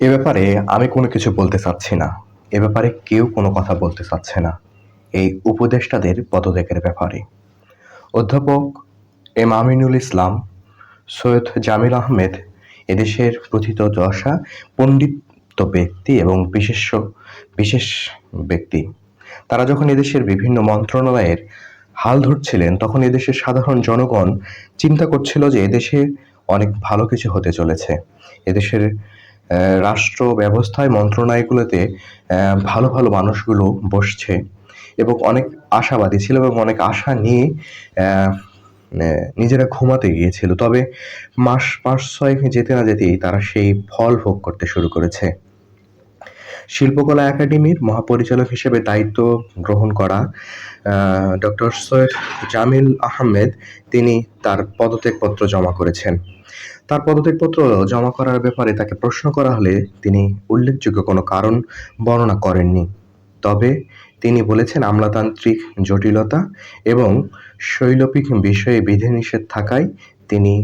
এ ব্যাপারে আমি কোনো কিছু বলতে চাচ্ছি না। এ ব্যাপারে কেউ কোনো কথা বলতে চাচ্ছে না। এই উপদেষ্টাদের পদত্যাগের ব্যাপারে। অধ্যাপক এম আমিনুল ইসলাম, সৈয়দ জামিল আহমেদ, এদেশের প্রথিত দশা পণ্ডিত ব্যক্তি এবং বিশেষ বিশেষ ব্যক্তি। তারা যখন এদেশের বিভিন্ন মন্ত্রণালয়ের হাল ধরছিলেন, তখন এদেশের সাধারণ জনগণ চিন্তা করছিল যে এদেশে অনেক ভালো কিছু হতে চলেছে। এদেশের রাষ্ট্র ব্যবস্থায় মন্ত্রণালয়গুলোতে ভালো ভালো মানুষগুলো বসছে এবং অনেক আশাবাদী ছিল এবং অনেক আশা নিয়ে আহ, নিজেরা ঘুমাতে গিয়েছিল। তবে মাস পাঁচ ছয় যেতে না যেতেই তারা সেই ফল ভোগ করতে শুরু করেছে। শিল্পকলা একাডেমির মহাপরিচালক হিসেবে দায়িত্ব গ্রহণ করা ডক্টর সৈয়দ জামিল আহমেদ, তিনি তার পদত্যাগপত্র জমা করেছেন। তার পদত্যাগপত্র জমা করার ব্যাপারে তাকে প্রশ্ন করা হলে তিনি উল্লেখযোগ্য কোনো কারণ বর্ণনা করেননি। তবে তিনি বলেছেন, আমলাতান্ত্রিক জটিলতা এবং শৈলপিক বিষয়ে বিধিনিষেধ থাকায় তিনি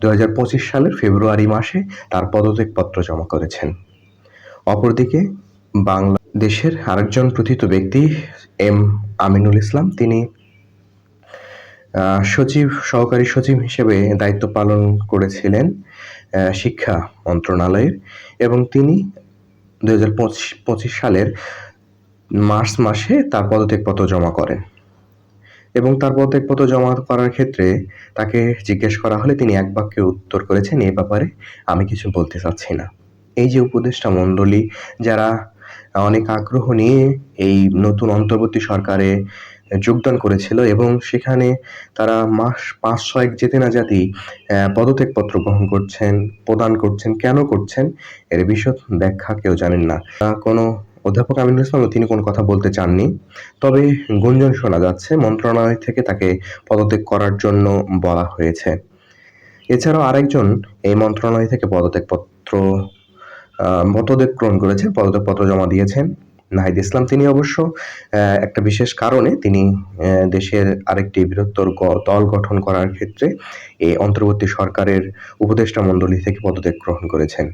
দু হাজার পঁচিশ সালের ফেব্রুয়ারি মাসে তার পদত্যাগপত্র জমা করেছেন। অপরদিকে বাংলাদেশের আরেকজন প্রথিত ব্যক্তি এম আমিনুল ইসলাম। তিনি সচিব, সহকারী সচিব হিসেবে দায়িত্ব পালন করেছিলেন শিক্ষা মন্ত্রণালয়ের এবং তিনি দু হাজার পঁচিশ সালের মার্চ মাসে তার পদত্যাগপত্র জমা করেন এবং তার পদত্যাগপত্র জমা করার ক্ষেত্রে তাকে জিজ্ঞেস করা হলে তিনি এক বাক্যে উত্তর করেছেন, এ ব্যাপারে আমি কিছু বলতে চাচ্ছি না। এই যে উপদেষ্টা মণ্ডলী, যারা অনেক আগ্রহ নিয়ে এই নতুন অন্তর্বর্তী সরকারে যোগদান করেছিল এবং সেখানে তারা মাস পাঁচ ছয়েক যেতে না যেতেই পদত্যাগপত্র গ্রহণ করছেন, প্রদান করছেন, কেন করছেন এর বিশদ ব্যাখ্যা কেউ জানেন না। কোনো অধ্যাপক আমিনুল ইসলাম তিনি কোনো কথা বলতে চাননি। তবে গুঞ্জন শোনা যাচ্ছে, মন্ত্রণালয় থেকে তাকে পদত্যাগ করার জন্য বলা হয়েছে। এছাড়াও আরেকজন এই মন্ত্রণালয় থেকে পদত্যাগপত্র পদত্যাগ গ্রহণ করেছেন পদত্যাগপত্র জমা দিয়েছেন নাহিদ ইসলাম তিনি অবশ্য একটা বিশেষ কারণে তিনি দেশের আরেকটি বৃহত্তর দল গঠন করার ক্ষেত্রে এই অন্তর্বর্তী সরকারের উপদেষ্টা মণ্ডলী থেকে পদত্যাগ গ্রহণ করেছেন।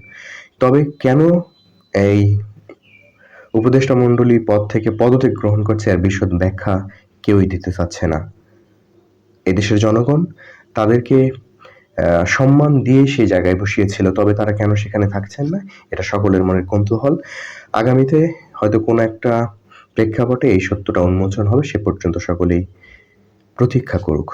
তবে কেন এই উপদেষ্টা মণ্ডলী পদ থেকে পদত্যাগ গ্রহণ করছে এর বিশদ ব্যাখ্যা কেউই দিতে চাচ্ছে না? এদেশের জনগণ তাদেরকে সম্মান দিয়ে সেই জায়গায় বসিয়েছিল। তবে তারা কেন সেখানে থাকছেন না? এটা সকলের মনের কৌতূহল। আগামীতে হয়তো কোনো একটা প্রেক্ষাপটে এই সত্যটা উন্মোচন হবে, সে পর্যন্ত সকলেই প্রতীক্ষা করুক।